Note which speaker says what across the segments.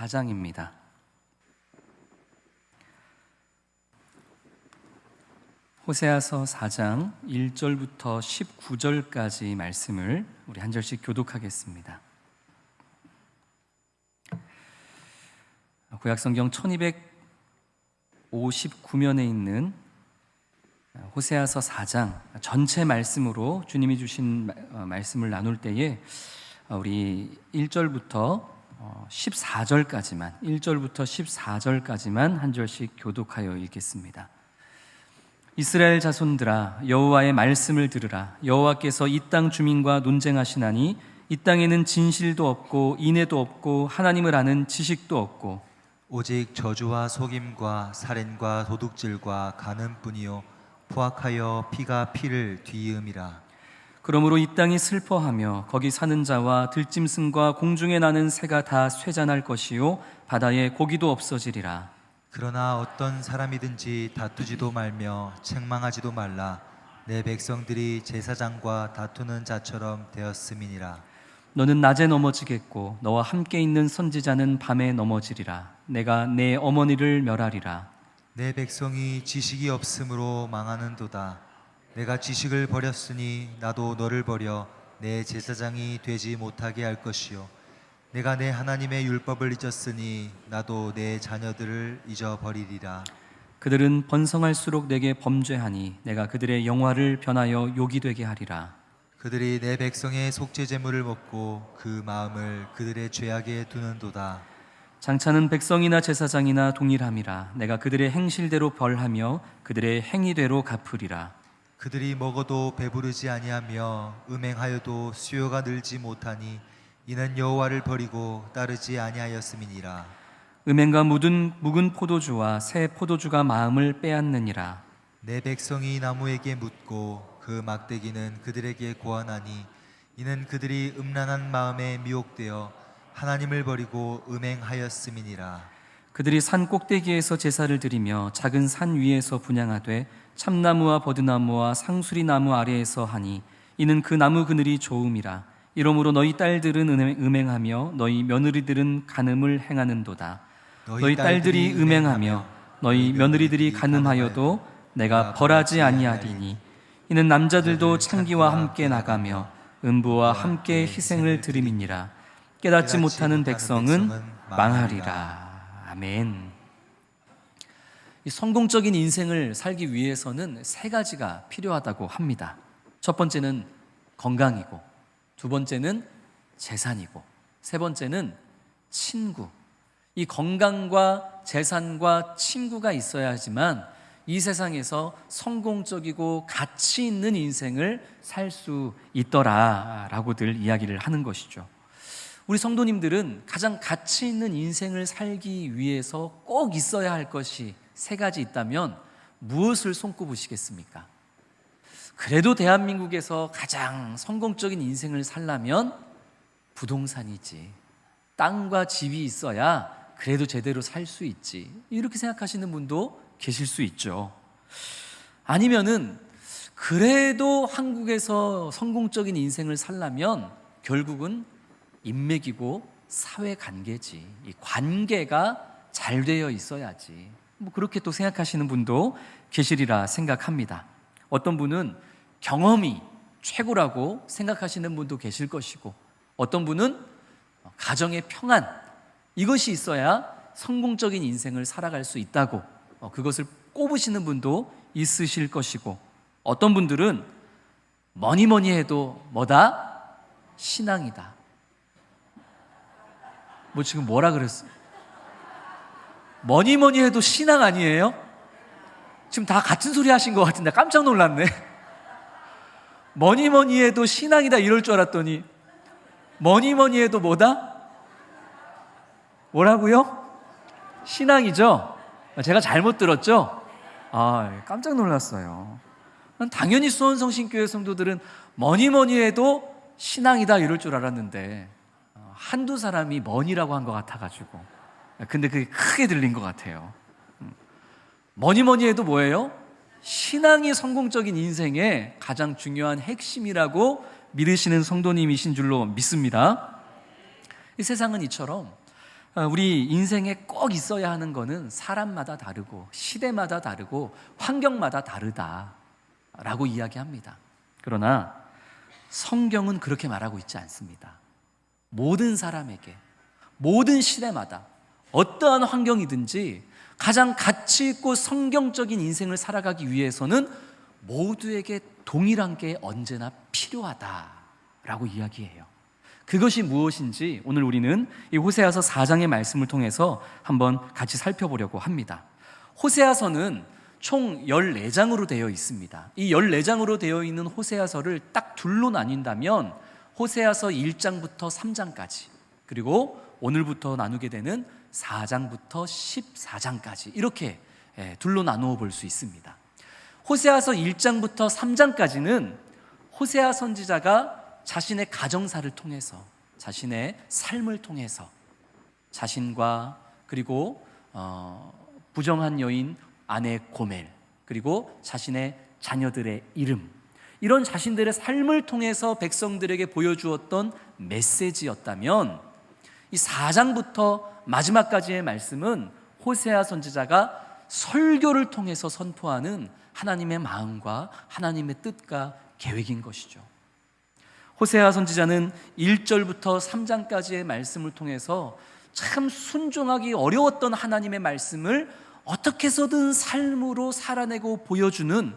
Speaker 1: 4장입니다. 호세아서 4장 1절부터 19절까지 말씀을 우리 한 절씩 교독하겠습니다. 구약 성경 1259면에 있는 호세아서 4장 전체 말씀으로 주님이 주신 어, 말씀을 나눌 때에 우리 1절부터 14절까지만 1절부터 14절까지만 한 절씩 교독하여 읽겠습니다. 이스라엘 자손들아 여호와의 말씀을 들으라 여호와께서 이 땅 주민과 논쟁하시나니 이 땅에는 진실도 없고 인애도 없고 하나님을 아는 지식도 없고
Speaker 2: 오직 저주와 속임과 살인과 도둑질과 가늠뿐이요 포악하여 피가 피를 뒤이음이라
Speaker 1: 그러므로 이 땅이 슬퍼하며 거기 사는 자와 들짐승과 공중에 나는 새가 다 쇠잔할 것이요 바다에 고기도 없어지리라.
Speaker 2: 그러나 어떤 사람이든지 다투지도 말며 책망하지도 말라. 내 백성들이 제사장과 다투는 자처럼 되었음이니라.
Speaker 1: 너는 낮에 넘어지겠고 너와 함께 있는 선지자는 밤에 넘어지리라. 내가 내 어머니를 멸하리라.
Speaker 2: 내 백성이 지식이 없으므로 망하는도다 내가 지식을 버렸으니 나도 너를 버려 내 제사장이 되지 못하게 할 것이요. 내가 내 하나님의 율법을 잊었으니 나도 내 자녀들을 잊어버리리라.
Speaker 1: 그들은 번성할수록 내게 범죄하니 내가 그들의 영화를 변하여 욕이 되게 하리라.
Speaker 2: 그들이 내 백성의 속죄 제물을 먹고 그 마음을 그들의 죄악에 두는도다.
Speaker 1: 장차는 백성이나 제사장이나 동일함이라 내가 그들의 행실대로 벌하며 그들의 행위대로 갚으리라
Speaker 2: 그들이 먹어도 배부르지 아니하며 음행하여도 수요가 늘지 못하니 이는 여호와를 버리고 따르지 아니하였음이니라.
Speaker 1: 음행과 묻은 묵은 포도주와 새 포도주가 마음을 빼앗느니라.
Speaker 2: 내 백성이 나무에게 묻고 그 막대기는 그들에게 고하나니 이는 그들이 음란한 마음에 미혹되어 하나님을 버리고 음행하였음이니라
Speaker 1: 그들이 산 꼭대기에서 제사를 드리며 작은 산 위에서 분양하되 참나무와 버드나무와 상수리 나무 아래에서 하니 이는 그 나무 그늘이 좋음이라. 이러므로 너희 딸들은 음행- 음행하며 너희 며느리들은 간음을 행하는도다. 너희 딸들이 음행하며 너희 며느리들이 간음하여도 내가 벌하지 아니하리니. 이는 남자들도 창기와 함께 나가며 음부와 함께 희생을 드림이니라. 깨닫지 못하는 백성은 망하리라 아멘. 이 성공적인 인생을 살기 위해서는 세 가지가 필요하다고 합니다. 첫 번째는 건강이고, 두 번째는 재산이고, 세 번째는 친구. 이 건강과 재산과 친구가 있어야 하지만 이 세상에서 성공적이고 가치 있는 인생을 살 수 있더라라고들 이야기를 하는 것이죠. 우리 성도님들은 가장 가치 있는 인생을 살기 위해서 꼭 있어야 할 것이 세 가지 있다면 무엇을 손꼽으시겠습니까? 그래도 대한민국에서 가장 성공적인 인생을 살려면 부동산이지. 땅과 집이 있어야 그래도 제대로 살 수 있지. 이렇게 생각하시는 분도 계실 수 있죠. 아니면은 그래도 한국에서 성공적인 인생을 살려면 결국은 인맥이고 사회 관계지. 이 관계가 잘 되어 있어야지. 뭐 그렇게 또 생각하시는 분도 계시리라 생각합니다. 어떤 분은 경험이 최고라고 생각하시는 분도 계실 것이고, 어떤 분은 가정의 평안 이것이 있어야 성공적인 인생을 살아갈 수 있다고 어, 그것을 꼽으시는 분도 있으실 것이고, 어떤 분들은 뭐니 뭐니 해도 뭐다 신앙이다. 뭐 지금 뭐라 그랬어? 뭐니 뭐니 해도 신앙 아니에요? 지금 다 같은 소리 하신 것 같은데 깜짝 놀랐네. 뭐니 뭐니 해도 신앙이다 이럴 줄 알았더니 뭐니 뭐니 해도 뭐다? 뭐라고요? 신앙이죠? 제가 잘못 들었죠? 아, 깜짝 놀랐어요. 당연히 수원성신교회 성도들은 뭐니 뭐니 해도 신앙이다 이럴 줄 알았는데 어, 한두 사람이 뭐니라고 한 것 같아가지고 근데 그게 크게 들린 것 같아요. 음. 뭐니 뭐니 해도 뭐예요? 신앙이 성공적인 인생의 가장 중요한 핵심이라고 믿으시는 성도님이신 줄로 믿습니다. 이 세상은 이처럼 어, 우리 인생에 꼭 있어야 하는 거는 사람마다 다르고 시대마다 다르고 환경마다 다르다라고 이야기합니다. 그러나 성경은 그렇게 말하고 있지 않습니다. 모든 사람에게 모든 시대마다 어떠한 환경이든지 가장 가치 있고 성경적인 인생을 살아가기 위해서는 모두에게 동일한 게 언제나 필요하다라고 이야기해요. 그것이 무엇인지 오늘 우리는 이 호세아서 4장의 말씀을 통해서 한번 같이 살펴보려고 합니다. 호세아서는 총 14장으로 되어 있습니다. 이 14장으로 되어 있는 호세아서를 딱 둘로 나뉜다면 호세아서 1장부터 3장까지 그리고 오늘부터 나누게 되는 4장부터 14장까지 이렇게 예, 둘로 나누어 볼 수 있습니다. 호세아서 1장부터 3장까지는 호세아 선지자가 자신의 가정사를 통해서 자신의 삶을 통해서 자신과 그리고 어, 부정한 여인 아내 고멜 그리고 자신의 자녀들의 이름 이런 자신들의 삶을 통해서 백성들에게 보여주었던 메시지였다면 이 4장부터 마지막까지의 말씀은 호세아 선지자가 설교를 통해서 선포하는 하나님의 마음과 하나님의 뜻과 계획인 것이죠. 호세아 선지자는 1절부터 3장까지의 말씀을 통해서 참 순종하기 어려웠던 하나님의 말씀을 어떻게 해서든 삶으로 살아내고 보여주는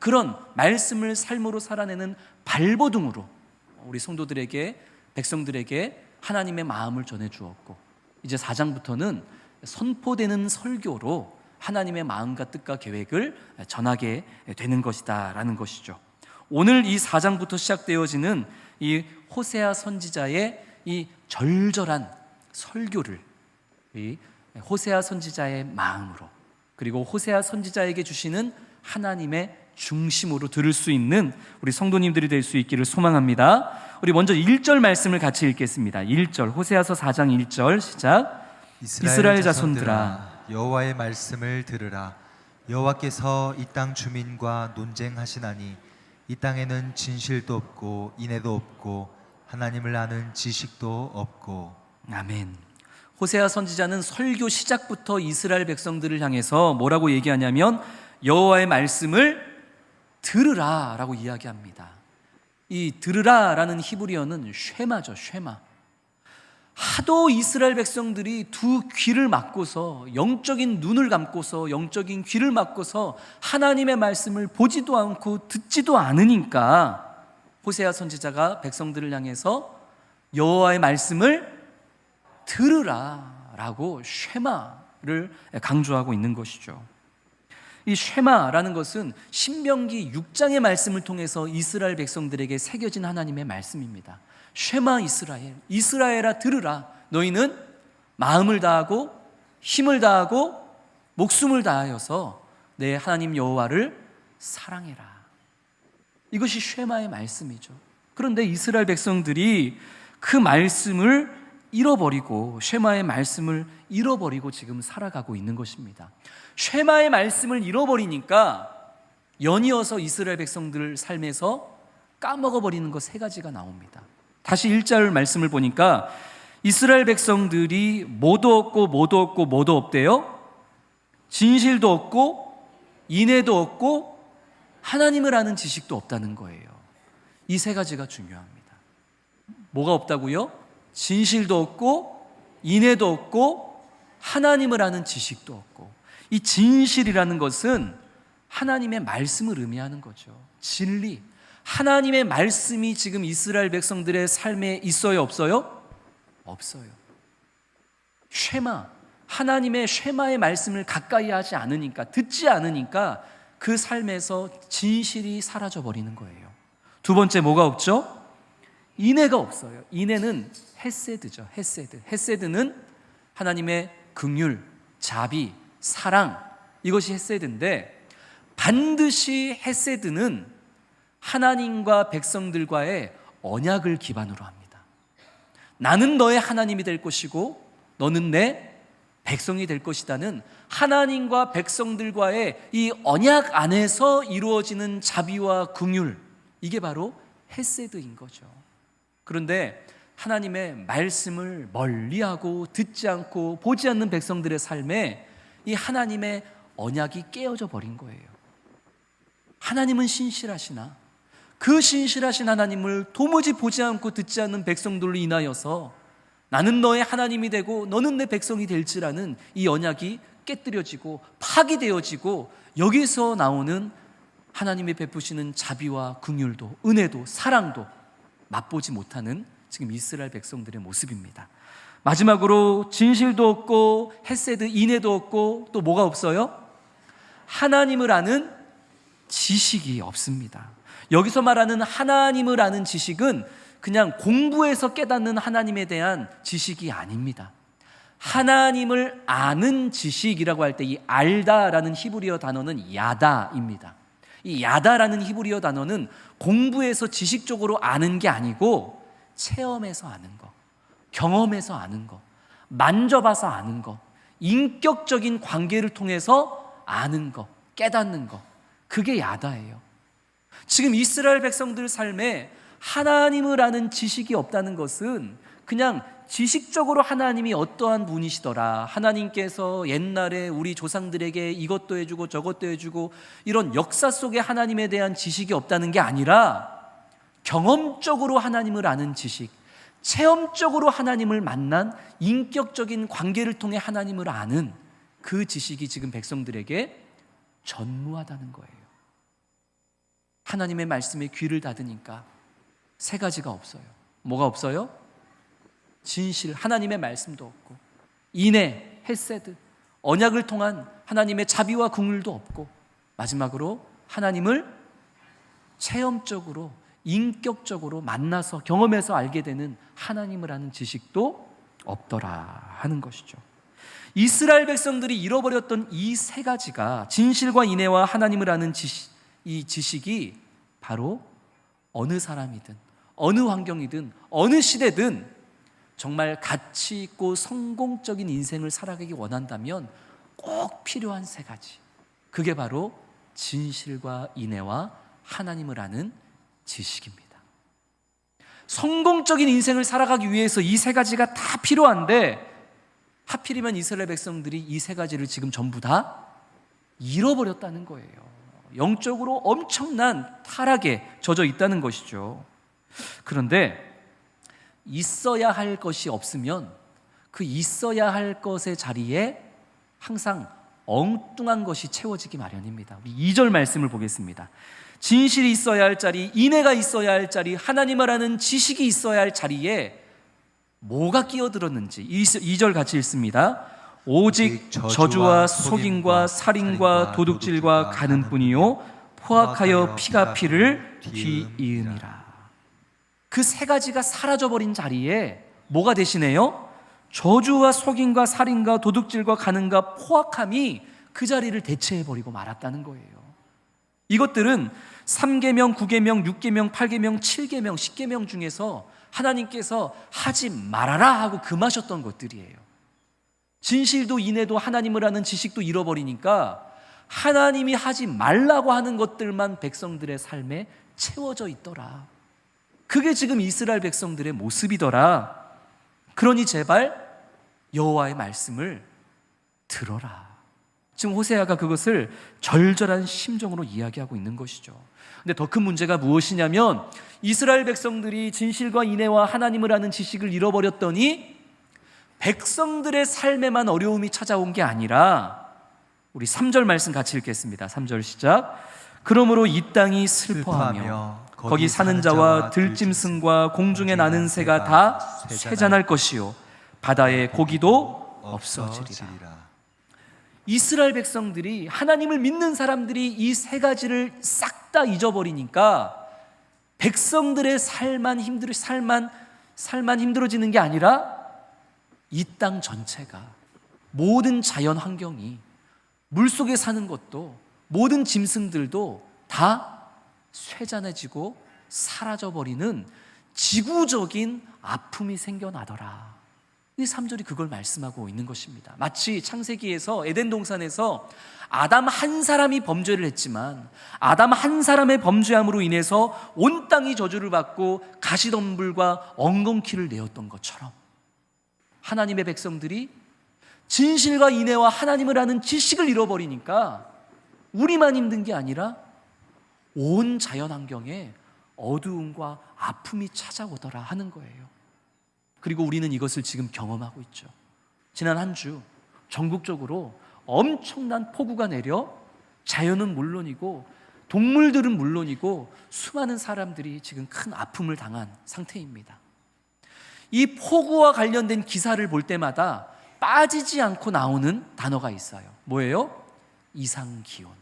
Speaker 1: 그런 말씀을 삶으로 살아내는 발버둥으로 우리 성도들에게 백성들에게 하나님의 마음을 전해 주었고 이제 4장부터는 선포되는 설교로 하나님의 마음과 뜻과 계획을 전하게 되는 것이다라는 것이죠. 오늘 이 4장부터 시작되어지는 이 호세아 선지자의 이 절절한 설교를 이 호세아 선지자의 마음으로 그리고 호세아 선지자에게 주시는 하나님의 중심으로 들을 수 있는 우리 성도님들이 될 수 있기를 소망합니다. 우리 먼저 1절 말씀을 같이 읽겠습니다. 1절 호세아서 4장 1절 시작. 이스라엘 자손들아,
Speaker 2: 여호와의 말씀을 들으라 여호와께서 이 땅 주민과 논쟁하시나니 이 땅에는 진실도 없고 인애도 없고 하나님을 아는 지식도 없고
Speaker 1: 아멘. 호세아 선지자는 설교 시작부터 이스라엘 백성들을 향해서 뭐라고 얘기하냐면 여호와의 말씀을 들으라 라고 이야기합니다. 이 들으라 라는 히브리어는 쉐마죠, 쉐마. 하도 이스라엘 백성들이 두 귀를 막고서 영적인 눈을 감고서 영적인 귀를 막고서 하나님의 말씀을 보지도 않고 듣지도 않으니까 호세아 선지자가 백성들을 향해서 여호와의 말씀을 들으라라고 쉐마를 강조하고 있는 것이죠. 이 쉐마라는 것은 신명기 6장의 말씀을 통해서 이스라엘 백성들에게 새겨진 하나님의 말씀입니다. 쉐마 이스라엘, 이스라엘아 들으라. 너희는 마음을 다하고 힘을 다하고 목숨을 다하여서 내 하나님 여호와를 사랑해라. 이것이 쉐마의 말씀이죠. 그런데 이스라엘 백성들이 그 말씀을 잃어버리고 쉐마의 말씀을 잃어버리고 지금 살아가고 있는 것입니다. 쉐마의 말씀을 잃어버리니까 연이어서 이스라엘 백성들 삶에서 까먹어 버리는 것 세 가지가 나옵니다. 다시 1절 말씀을 보니까 이스라엘 백성들이 뭐도 없고 뭐도 없고 뭐도 없대요. 진실도 없고 인애도 없고 하나님을 아는 지식도 없다는 거예요. 이 세 가지가 중요합니다. 뭐가 없다고요? 진실도 없고 인애도 없고 하나님을 아는 지식도 없고 이 진실이라는 것은 하나님의 말씀을 의미하는 거죠. 진리. 하나님의 말씀이 지금 이스라엘 백성들의 삶에 있어요, 없어요? 없어요. 쉐마. 하나님의 쉐마의 말씀을 가까이 하지 않으니까, 듣지 않으니까 그 삶에서 진실이 사라져 버리는 거예요. 두 번째 뭐가 없죠? 인애가 없어요. 인애는 헤세드죠. 헤세드. 헤세드는 하나님의 긍휼, 자비, 사랑 이것이 헤세드인데 반드시 헤세드는 하나님과 백성들과의 언약을 기반으로 합니다. 나는 너의 하나님이 될 것이고 너는 내 백성이 될 것이다는 하나님과 백성들과의 이 언약 안에서 이루어지는 자비와 긍휼 이게 바로 헤세드인 거죠. 그런데 하나님의 말씀을 멀리하고 듣지 않고 보지 않는 백성들의 삶에 이 하나님의 언약이 깨어져 버린 거예요. 하나님은 신실하시나 그 신실하신 하나님을 도무지 보지 않고 듣지 않는 백성들로 인하여서 나는 너의 하나님이 되고 너는 내 백성이 될지라는 이 언약이 깨뜨려지고 파기되어지고 여기서 나오는 하나님이 베푸시는 자비와 긍휼도 은혜도 사랑도 맛보지 못하는 지금 이스라엘 백성들의 모습입니다. 마지막으로 진실도 없고 헤세드 인애도 없고 또 뭐가 없어요? 하나님을 아는 지식이 없습니다. 여기서 말하는 하나님을 아는 지식은 그냥 공부해서 깨닫는 하나님에 대한 지식이 아닙니다. 하나님을 아는 지식이라고 할 때 이 알다라는 히브리어 단어는 야다입니다. 이 야다라는 히브리어 단어는 공부해서 지식적으로 아는 게 아니고 체험해서 아는 거, 경험해서 아는 거, 만져봐서 아는 거, 인격적인 관계를 통해서 아는 거, 깨닫는 거. 그게 야다예요. 지금 이스라엘 백성들 삶에 하나님을 아는 지식이 없다는 것은 그냥 지식적으로 하나님이 어떠한 분이시더라. 하나님께서 옛날에 우리 조상들에게 이것도 해주고 저것도 해주고 이런 역사 속에 하나님에 대한 지식이 없다는 게 아니라 경험적으로 하나님을 아는 지식, 체험적으로 하나님을 만난 인격적인 관계를 통해 하나님을 아는 그 지식이 지금 백성들에게 전무하다는 거예요. 하나님의 말씀에 귀를 닫으니까 세 가지가 없어요. 뭐가 없어요? 진실, 하나님의 말씀도 없고, 인애, 헬세드, 언약을 통한 하나님의 자비와 긍휼도 없고, 마지막으로 하나님을 체험적으로, 인격적으로 만나서 경험해서 알게 되는 하나님을 아는 지식도 없더라 하는 것이죠. 이스라엘 백성들이 잃어버렸던 이 세 가지가 진실과 인애와 하나님을 아는 지식, 이 지식이 바로 어느 사람이든 어느 환경이든 어느 시대든 정말 가치 있고 성공적인 인생을 살아가기 원한다면 꼭 필요한 세 가지. 그게 바로 진실과 인애와 하나님을 아는 지식입니다. 성공적인 인생을 살아가기 위해서 이 세 가지가 다 필요한데 하필이면 이스라엘 백성들이 이 세 가지를 지금 전부 다 잃어버렸다는 거예요. 영적으로 엄청난 타락에 젖어 있다는 것이죠. 그런데 있어야 할 것이 없으면 그 있어야 할 것의 자리에 항상 엉뚱한 것이 채워지기 마련입니다. 우리 2절 말씀을 보겠습니다. 진실이 있어야 할 자리, 인애가 있어야 할 자리, 하나님을 아는 지식이 있어야 할 자리에 뭐가 끼어들었는지 2절 같이 읽습니다. 오직 저주와 속임과 살인과 도둑질과 가는 뿐이요 포악하여 피가 피를 뒤이음이라. 그 세 가지가 사라져 버린 자리에 뭐가 대신해요? 저주와 속임과 살인과 도둑질과 가는과 포악함이 그 자리를 대체해 버리고 말았다는 거예요. 이것들은 3계명, 9계명, 6계명, 8계명, 7계명, 10계명 중에서 하나님께서 하지 말아라 하고 금하셨던 것들이에요. 진실도 인애도 하나님을 아는 지식도 잃어버리니까 하나님이 하지 말라고 하는 것들만 백성들의 삶에 채워져 있더라. 그게 지금 이스라엘 백성들의 모습이더라. 그러니 제발 여호와의 말씀을 들어라. 지금 호세아가 그것을 절절한 심정으로 이야기하고 있는 것이죠. 근데 더 큰 문제가 무엇이냐면 이스라엘 백성들이 진실과 인애와 하나님을 아는 지식을 잃어버렸더니 백성들의 삶에만 어려움이 찾아온 게 아니라 우리 3절 말씀 같이 읽겠습니다. 3절 시작. 그러므로 이 땅이 슬퍼하며 거기 사는 자와 들짐승과 공중에 나는 새가 다 쇠잔할 것이요. 바다의 고기도 없어지리라. 이스라엘 백성들이 하나님을 믿는 사람들이 이 세 가지를 싹 다 잊어버리니까 백성들의 살만 힘들 살만 살만 힘들어지는 게 아니라 이 땅 전체가 모든 자연 환경이 물 속에 사는 것도 모든 짐승들도 다 쇠잔해지고 사라져 버리는 지구적인 아픔이 생겨나더라. 이 3절이 그걸 말씀하고 있는 것입니다. 마치 창세기에서 에덴 동산에서 아담 한 사람이 범죄를 했지만 아담 한 사람의 범죄함으로 인해서 온 땅이 저주를 받고 가시덤불과 엉겅퀴를 내었던 것처럼 하나님의 백성들이 진실과 인애와 하나님을 아는 지식을 잃어버리니까 우리만 힘든 게 아니라 온 자연 환경에 어두움과 아픔이 찾아오더라 하는 거예요. 그리고 우리는 이것을 지금 경험하고 있죠. 지난 한 주 전국적으로 엄청난 폭우가 내려 자연은 물론이고 동물들은 물론이고 수많은 사람들이 지금 큰 아픔을 당한 상태입니다. 이 폭우와 관련된 기사를 볼 때마다 빠지지 않고 나오는 단어가 있어요. 뭐예요? 이상 기온.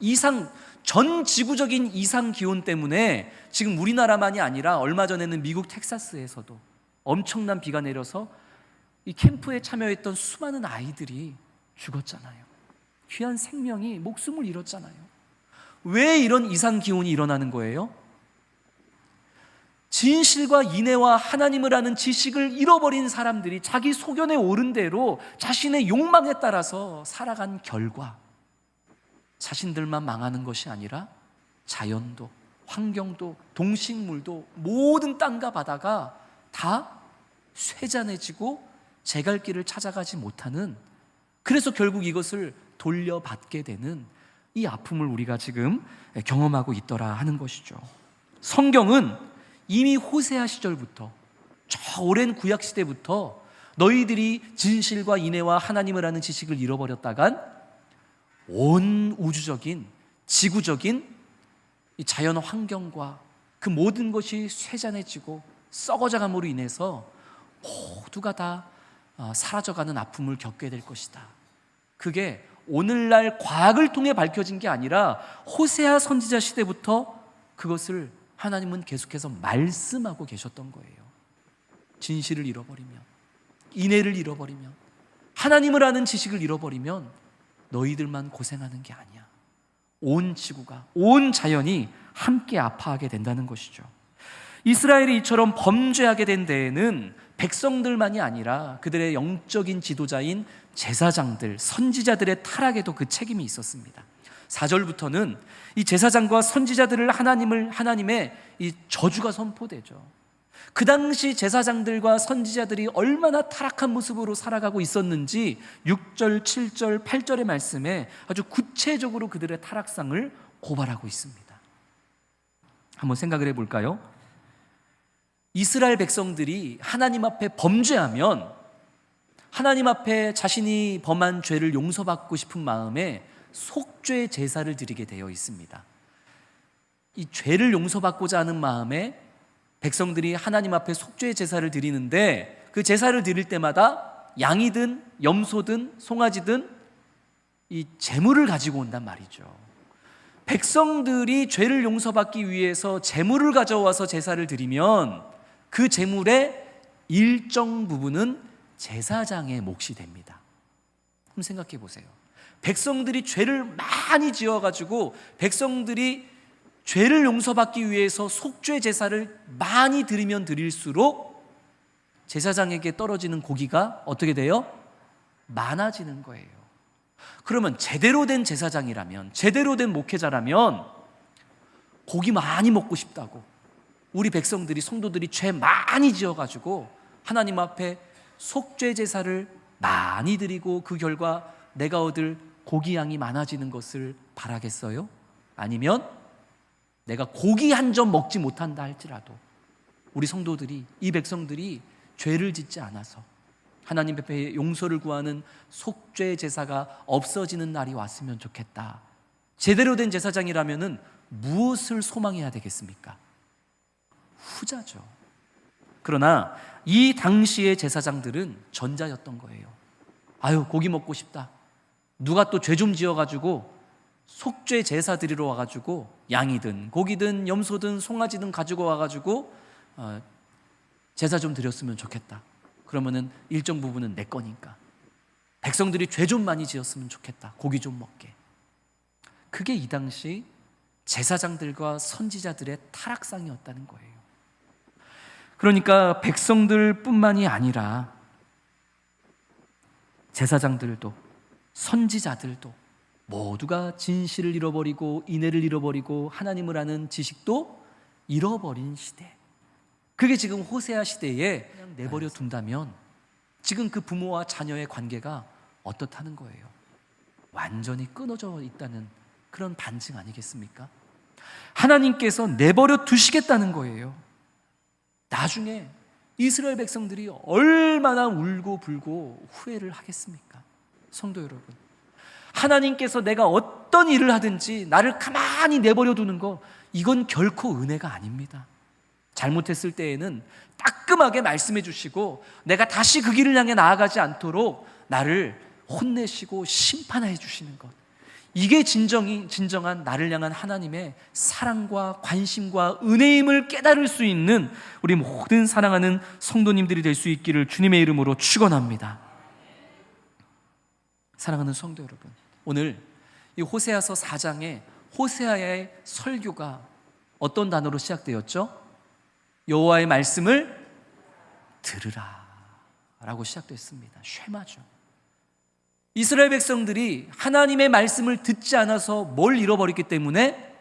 Speaker 1: 이상 전 지구적인 이상 기온 때문에 지금 우리나라만이 아니라 얼마 전에는 미국 텍사스에서도 엄청난 비가 내려서 이 캠프에 참여했던 수많은 아이들이 죽었잖아요. 귀한 생명이 목숨을 잃었잖아요. 왜 이런 이상 기온이 일어나는 거예요? 진실과 인애와 하나님을 아는 지식을 잃어버린 사람들이 자기 소견에 오른 대로 자신의 욕망에 따라서 살아간 결과 자신들만 망하는 것이 아니라 자연도 환경도 동식물도 모든 땅과 바다가 다 쇠잔해지고 제갈 길을 찾아가지 못하는 그래서 결국 이것을 돌려받게 되는 이 아픔을 우리가 지금 경험하고 있더라 하는 것이죠. 성경은 이미 호세아 시절부터 저 오랜 구약 시대부터 너희들이 진실과 인애와 하나님을 아는 지식을 잃어버렸다간 온 우주적인 지구적인 이 자연 환경과 그 모든 것이 쇠잔해지고 썩어져감으로 인해서 모두가 다 어, 사라져가는 아픔을 겪게 될 것이다. 그게 오늘날 과학을 통해 밝혀진 게 아니라 호세아 선지자 시대부터 그것을 하나님은 계속해서 말씀하고 계셨던 거예요. 진실을 잃어버리면, 인애를 잃어버리면, 하나님을 아는 지식을 잃어버리면 너희들만 고생하는 게 아니야. 온 지구가, 온 자연이 함께 아파하게 된다는 것이죠. 이스라엘이 이처럼 범죄하게 된 데에는 백성들만이 아니라 그들의 영적인 지도자인 제사장들, 선지자들의 타락에도 그 책임이 있었습니다. 4절부터는 이 제사장과 선지자들을 하나님을 하나님의 이 저주가 선포되죠. 그 당시 제사장들과 선지자들이 얼마나 타락한 모습으로 살아가고 있었는지 6절, 7절, 8절의 말씀에 아주 구체적으로 그들의 타락상을 고발하고 있습니다. 한번 생각을 해 볼까요? 이스라엘 백성들이 하나님 앞에 범죄하면 하나님 앞에 자신이 범한 죄를 용서받고 싶은 마음에 속죄 제사를 드리게 되어 있습니다. 이 죄를 용서받고자 하는 마음에 백성들이 하나님 앞에 속죄 제사를 드리는데 그 제사를 드릴 때마다 양이든 염소든 송아지든 이 재물을 가지고 온단 말이죠. 백성들이 죄를 용서받기 위해서 재물을 가져와서 제사를 드리면 그 재물의 일정 부분은 제사장의 몫이 됩니다. 한번 생각해 보세요. 백성들이 죄를 많이 지어가지고 백성들이 죄를 용서받기 위해서 속죄 제사를 많이 드리면 드릴수록 제사장에게 떨어지는 고기가 어떻게 돼요? 많아지는 거예요. 그러면 제대로 된 제사장이라면, 제대로 된 목회자라면 고기 많이 먹고 싶다고 우리 백성들이 성도들이 죄 많이 지어가지고 하나님 앞에 속죄 제사를 많이 드리고 그 결과 내가 얻을 고기 양이 많아지는 것을 바라겠어요? 아니면 내가 고기 한 점 먹지 못한다 할지라도 우리 성도들이 이 백성들이 죄를 짓지 않아서 하나님 앞에 용서를 구하는 속죄 제사가 없어지는 날이 왔으면 좋겠다. 제대로 된 제사장이라면은 무엇을 소망해야 되겠습니까? 후자죠. 그러나 이 당시의 제사장들은 전자였던 거예요. 아유, 고기 먹고 싶다. 누가 또 죄 좀 지어가지고 속죄 제사 드리러 와가지고 양이든 고기든 염소든 송아지든 가지고 와가지고 어, 제사 좀 드렸으면 좋겠다. 그러면은 일정 부분은 내 거니까. 백성들이 죄 좀 많이 지었으면 좋겠다. 고기 좀 먹게. 그게 이 당시 제사장들과 선지자들의 타락상이었다는 거예요. 그러니까 백성들뿐만이 아니라 제사장들도 선지자들도 모두가 진실을 잃어버리고 인애를 잃어버리고 하나님을 아는 지식도 잃어버린 시대. 그게 지금 호세아 시대에 내버려 둔다면 지금 그 부모와 자녀의 관계가 어떻다는 거예요? 완전히 끊어져 있다는 그런 반증 아니겠습니까? 하나님께서 내버려 두시겠다는 거예요. 나중에 이스라엘 백성들이 얼마나 울고 불고 후회를 하겠습니까? 성도 여러분. 하나님께서 내가 어떤 일을 하든지 나를 가만히 내버려 두는 거 이건 결코 은혜가 아닙니다. 잘못했을 때에는 따끔하게 말씀해 주시고 내가 다시 그 길을 향해 나아가지 않도록 나를 혼내시고 심판해 주시는 것. 이게 진정이 진정한 나를 향한 하나님의 사랑과 관심과 은혜임을 깨달을 수 있는 우리 모든 사랑하는 성도님들이 될 수 있기를 주님의 이름으로 축원합니다. 사랑하는 성도 여러분, 오늘 이 호세아서 4장에 호세아의 설교가 어떤 단어로 시작되었죠? 여호와의 말씀을 들으라라고 시작됐습니다. 쉐마죠. 이스라엘 백성들이 하나님의 말씀을 듣지 않아서 뭘 잃어버렸기 때문에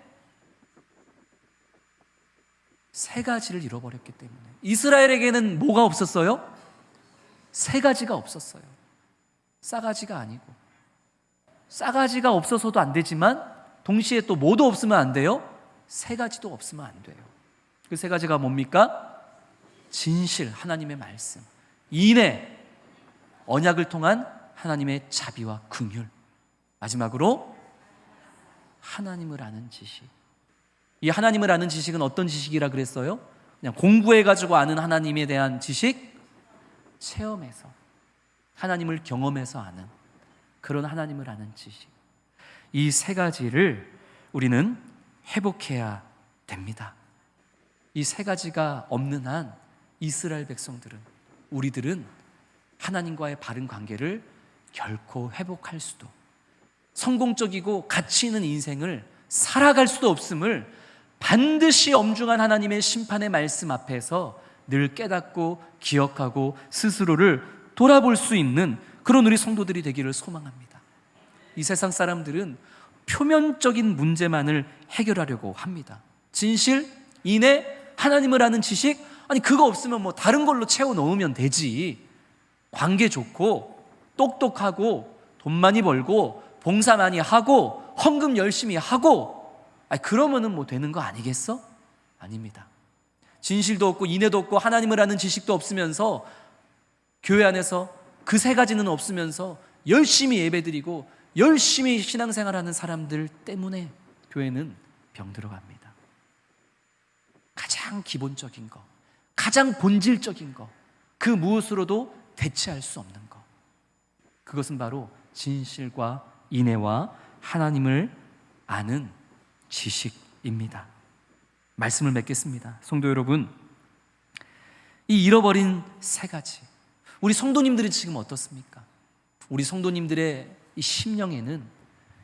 Speaker 1: 세 가지를 잃어버렸기 때문에 이스라엘에게는 뭐가 없었어요? 세 가지가 없었어요. 싸가지가 아니고 싸가지가 없어서도 안 되지만 동시에 또 뭐도 없으면 안 돼요? 세 가지도 없으면 안 돼요. 그 세 가지가 뭡니까? 진실, 하나님의 말씀. 인애, 언약을 통한 하나님의 자비와 긍휼. 마지막으로 하나님을 아는 지식. 이 하나님을 아는 지식은 어떤 지식이라 그랬어요? 그냥 공부해 가지고 아는 하나님에 대한 지식 체험해서 하나님을 경험해서 아는 그런 하나님을 아는 지식. 이 세 가지를 우리는 회복해야 됩니다. 이 세 가지가 없는 한 이스라엘 백성들은 우리들은 하나님과의 바른 관계를 결코 회복할 수도 성공적이고 가치 있는 인생을 살아갈 수도 없음을 반드시 엄중한 하나님의 심판의 말씀 앞에서 늘 깨닫고 기억하고 스스로를 돌아볼 수 있는 그런 우리 성도들이 되기를 소망합니다. 이 세상 사람들은 표면적인 문제만을 해결하려고 합니다. 진실, 인애, 하나님을 아는 지식, 아니 그거 없으면 뭐 다른 걸로 채워 넣으면 되지. 관계 좋고 똑똑하고 돈 많이 벌고 봉사 많이 하고 헌금 열심히 하고 아니 그러면은 뭐 되는 거 아니겠어? 아닙니다. 진실도 없고 인애도 없고 하나님을 아는 지식도 없으면서 교회 안에서 그 세 가지는 없으면서 열심히 예배드리고 열심히 신앙생활하는 사람들 때문에 교회는 병들어 갑니다. 가장 기본적인 거, 가장 본질적인 거, 그 무엇으로도 대체할 수 없는 것. 그것은 바로 진실과 인애와 하나님을 아는 지식입니다. 말씀을 맺겠습니다. 성도 여러분, 이 잃어버린 세 가지. 우리 성도님들이 지금 어떻습니까? 우리 성도님들의 이 심령에는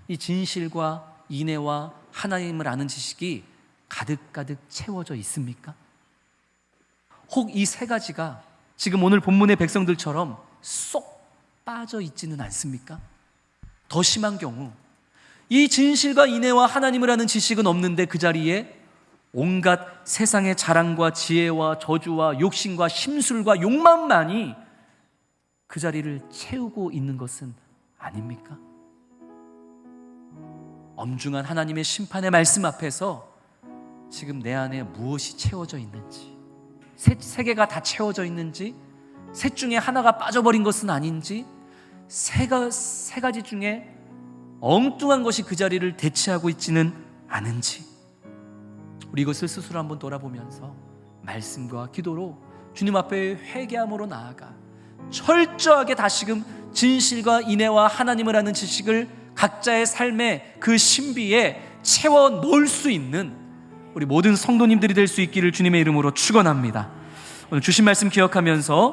Speaker 1: 이 진실과 인애와 하나님을 아는 지식이 가득가득 채워져 있습니까? 혹 이 세 가지가 지금 오늘 본문의 백성들처럼 쏙 빠져 있지는 않습니까? 더 심한 경우 이 진실과 인애와 하나님을 아는 지식은 없는데 그 자리에 온갖 세상의 자랑과 지혜와 저주와 욕심과 심술과 욕망만이 그 자리를 채우고 있는 것은 아닙니까? 엄중한 하나님의 심판의 말씀 앞에서 지금 내 안에 무엇이 채워져 있는지 세, 세 개가 다 채워져 있는지 셋 중에 하나가 빠져버린 것은 아닌지 세, 가, 세 가지 중에 엉뚱한 것이 그 자리를 대체하고 있지는 않은지 우리 이것을 스스로 한번 돌아보면서 말씀과 기도로 주님 앞에 회개함으로 나아가 철저하게 다시금 진실과 인애와 하나님을 아는 지식을 각자의 삶의 그 신비에 채워 넣을 수 있는 우리 모든 성도님들이 될 수 있기를 주님의 이름으로 축원합니다. 오늘 주신 말씀 기억하면서